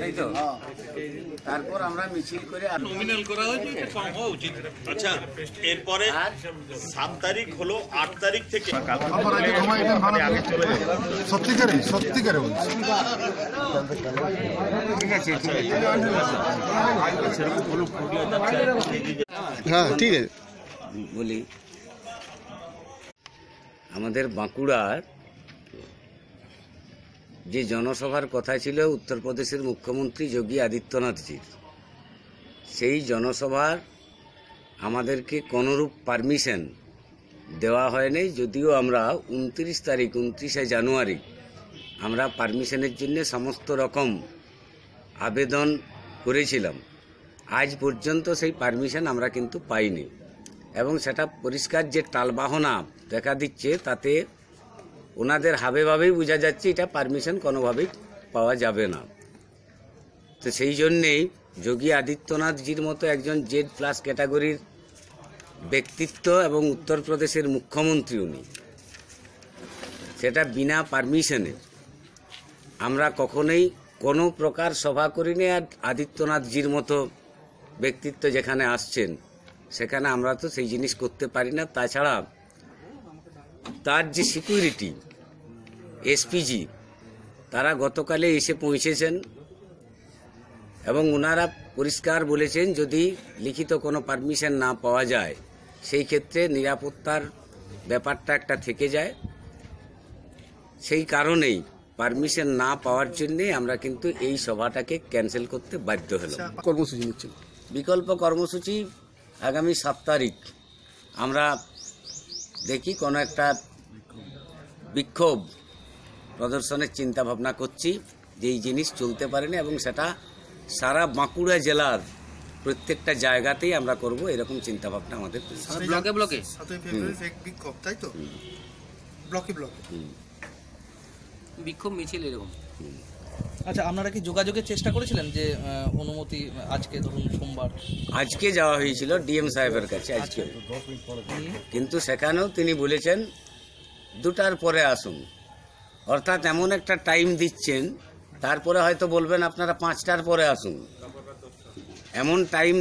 তাই তো? তারপর আমরা মিছিল করে আর নমিনাল করা হয়েছে এটা কম হওয়া উচিত। আচ্ছা এরপরে সাত তারিখ হলো আট তারিখ থেকে সত্যিকারে সত্যিকারে বলছি। ঠিক আছে। হ্যাঁ ঠিক আছে। বলি আমাদের বাঁকুড়ার যে জনসভার কথা ছিল উত্তরপ্রদেশের মুখ্যমন্ত্রী যোগী আদিত্যনাথজির, সেই জনসভার আমাদেরকে কোনোরূপ পারমিশন দেওয়া হয়নি, যদিও আমরা উনত্রিশ তারিখ, উনত্রিশে জানুয়ারি আমরা পারমিশনের জন্য সমস্ত রকম আবেদন করেছিলাম। আজ পর্যন্ত সেই পারমিশন আমরা কিন্তু পাইনি। এবং সেটা পরিষ্কার যে টালবাহনা দেখা দিচ্ছে, তাতে ওনাদের হাবে ভাবেই বোঝা যাচ্ছে এটা পারমিশন কোনোভাবেই পাওয়া যাবে না। তো সেই জন্যেই যোগী আদিত্যনাথজির মতো একজন জেড প্লাস ক্যাটাগরির ব্যক্তিত্ব এবং উত্তরপ্রদেশের মুখ্যমন্ত্রী উনি। সেটা বিনা পারমিশনে আমরা কখনোই কোনো প্রকার সভা করিনি আর আদিত্যনাথজির মতো ব্যক্তিত্ব যেখানে আসছেন, সেখানে আমরা তো সেই জিনিস করতে পারি না। তাছাড়া তার যে সিকিউরিটি এসপিজি তারা গতকালে এসে পৌঁছেছেন এবং ওনারা পরিষ্কার বলেছেন যদি লিখিত কোনো পারমিশন না পাওয়া যায় সেই ক্ষেত্রে নিরাপত্তার ব্যাপারটা একটা থেকে যায়। সেই কারণেই পারমিশন না পাওয়ার জন্যে আমরা কিন্তু এই সভাটাকে ক্যান্সেল করতে বাধ্য হলাম। কর্মসূচি নিচ্ছেন। বিকল্প কর্মসূচি আগামী সাত তারিখ আমরা দেখি কোনো একটা বিক্ষোভ প্রদর্শনের চিন্তা ভাবনা করছি যে এই জিনিস চলতে পারেনি এবং সেটা সারা বাঁকুড়া জেলার প্রত্যেকটা জায়গাতেই আমরা করব এরকম চিন্তা ভাবনা আমাদের ব্লকে ব্লকে? বিক্ষোভ তাই তো? ব্লকে ব্লকে। বিক্ষোভ মিছিল এরকম? আচ্ছা আপনারা কি যোগাযোগের চেষ্টা করেছিলেন যে অনুমতি আজকে ধরুন সোমবার? আজকে যাওয়া হয়েছিল ডিএম সাহেবের কাছে আজকে। কিন্তু সেখানেও তিনি বলেছেন দুটার পরে আসুন। অর্থাৎ এমন একটা টাইম দিচ্ছেন তারপরে হয়তো বলবেন আপনারা পাঁচটার পরে আসুন। এমন টাইম